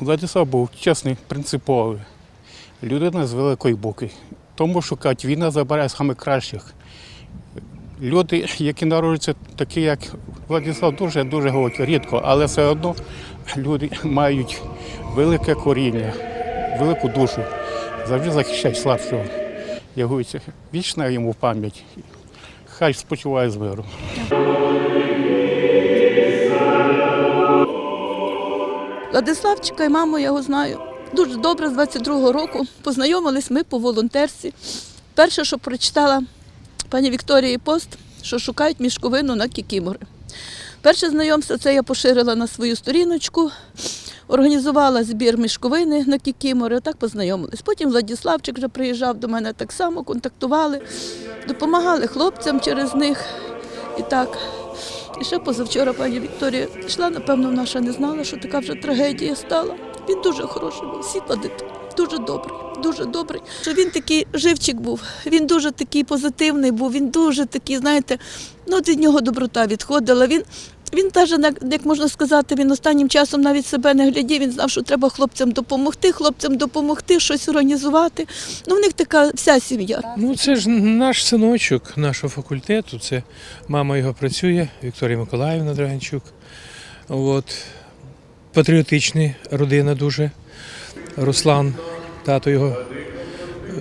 Владислав був чесний, принциповий. Людина з великої буки. Тому кажуть, війна забирає саме кращих. Люди, які народжуються такі, як Владислав, дуже дуже говорять рідко, але все одно люди мають велике коріння, велику душу, завжди захищають слабшого. Говорю, вічна йому пам'ять. Хай спочиває з миром. Владиславчика і маму я його знаю дуже добре з 22-го року. Познайомились ми по волонтерстві. Перше, що прочитала пані Вікторії пост, що шукають мішковину на кікімори. Перше знайомство це я поширила на свою сторіночку, організувала збір мішковини на кікімори, отак познайомились. Потім Владиславчик вже приїжджав до мене так само, контактували, допомагали хлопцям через них. І так. І ще позавчора пані Вікторія пішла, напевно, вона ще не знала, що така вже трагедія стала. Він дуже хороший був, світла дитина, дуже добрий, дуже добрий. Що він такий живчик був, він дуже такий позитивний був, він дуже такий, знаєте, ну від нього доброта відходила. Він, він теж, як можна сказати, він останнім часом навіть себе не глядів, він знав, що треба хлопцям допомогти, хлопцям допомогти, щось організувати. Ну, в них така вся сім'я. Ну, це ж наш синочок нашого факультету. Це мама його працює, Вікторія Миколаївна Драганчук. От. Патріотична родина дуже. Руслан, тато його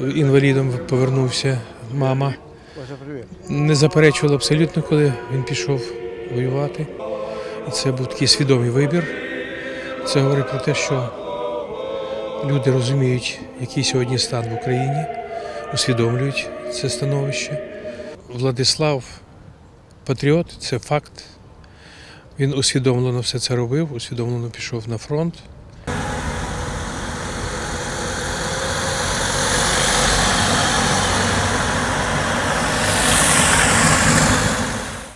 е, інвалідом повернувся. Мама не заперечувала абсолютно, коли він пішов воювати. І це був такий свідомий вибір. Це говорить про те, що люди розуміють, який сьогодні стан в Україні усвідомлюють це становище. Владислав патріот, це факт. Він усвідомлено все це робив, усвідомлено пішов на фронт.